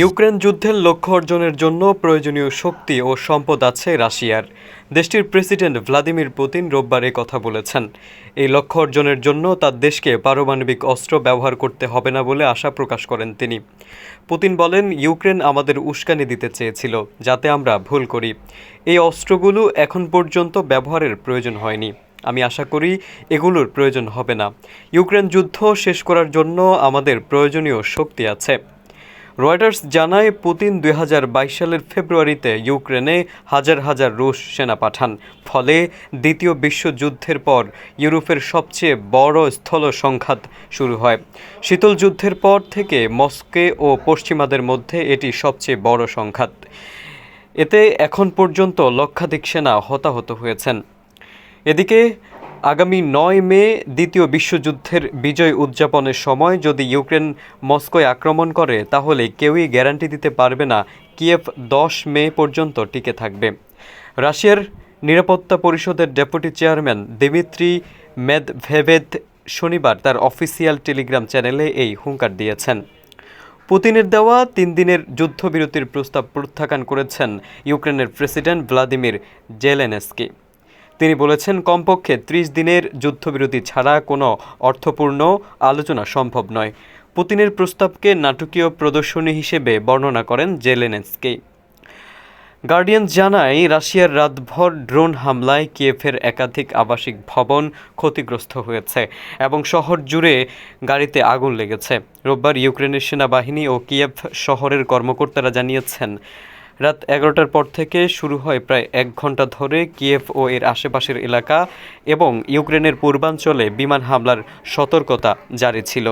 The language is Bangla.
ইউক্রেন যুদ্ধের লক্ষ্য অর্জনের জন্য প্রয়োজনীয় শক্তি ও সম্পদ আছে রাশিয়ার। দেশটির প্রেসিডেন্ট ভ্লাদিমির পুতিন রোববার এ কথা বলেছেন। এই লক্ষ্য অর্জনের জন্য তার দেশকে পারমাণবিক অস্ত্র ব্যবহার করতে হবে না বলে আশা প্রকাশ করেন তিনি। পুতিন বলেন, ইউক্রেন আমাদের উস্কানি দিতে চেয়েছিল, যাতে আমরা ভুল করি। এই অস্ত্রগুলো এখন পর্যন্ত ব্যবহারের প্রয়োজন হয়নি। আমি আশা করি, এগুলোর প্রয়োজন হবে না। ইউক্রেন যুদ্ধ শেষ করার জন্য আমাদের প্রয়োজনীয় শক্তি আছে। রয়টার্স জানায়, পুতিন দুই হাজার বাইশ সালের ফেব্রুয়ারিতে ইউক্রেনে হাজার হাজার রুশ সেনা পাঠান। ফলে দ্বিতীয় বিশ্বযুদ্ধের পর ইউরোপের সবচেয়ে বড় স্থল সংঘাত শুরু হয়। শীতল যুদ্ধের পর থেকে মস্কে ও পশ্চিমাদের মধ্যে এটি সবচেয়ে বড় সংঘাত। এতে এখন পর্যন্ত লক্ষাধিক সেনা হতাহত হয়েছেন। এদিকে আগামী নয় মে দ্বিতীয় বিশ্বযুদ্ধের বিজয় উদযাপনের সময় যদি ইউক্রেন মস্কোয় আক্রমণ করে, তাহলে কেউই গ্যারান্টি দিতে পারবে না। কিয়েভ দশ মে পর্যন্ত টিকে থাকবে। রাশিয়ার নিরাপত্তা পরিষদের ডেপুটি চেয়ারম্যান দিমিত্রি মেদভেভেদ শনিবার তার অফিসিয়াল টেলিগ্রাম চ্যানেলে এই হুঙ্কার দিয়েছেন। পুতিনের দেওয়া তিন দিনের যুদ্ধবিরতির প্রস্তাব প্রত্যাখ্যান করেছেন ইউক্রেনের প্রেসিডেন্ট ভ্লাদিমির জেলেনস্কি। তিনি বলেছেন, কমপক্ষে ত্রিশ দিনের যুদ্ধবিরতি ছাড়া কোনো অর্থপূর্ণ আলোচনা সম্ভব নয়। পুতিনের প্রস্তাবকে নাটকীয় প্রদর্শনী হিসেবে বর্ণনা করেন জেলেনেস্কি। গার্ডিয়ান জানায়, রাশিয়ার রাতভর ড্রোন হামলায় কিয়েফের একাধিক আবাসিক ভবন ক্ষতিগ্রস্ত হয়েছে এবং শহর জুড়ে গাড়িতে আগুন লেগেছে। রোববার ইউক্রেনের সেনাবাহিনী ও কিয়েভ শহরের কর্মকর্তারা জানিয়েছেন রাত এগারোটার পর থেকে শুরু হয় প্রায় এক ঘণ্টা ধরে কিয়েভ ও এর আশেপাশের এলাকা এবং ইউক্রেনের পূর্বাঞ্চলে বিমান হামলার সতর্কতা জারি ছিল।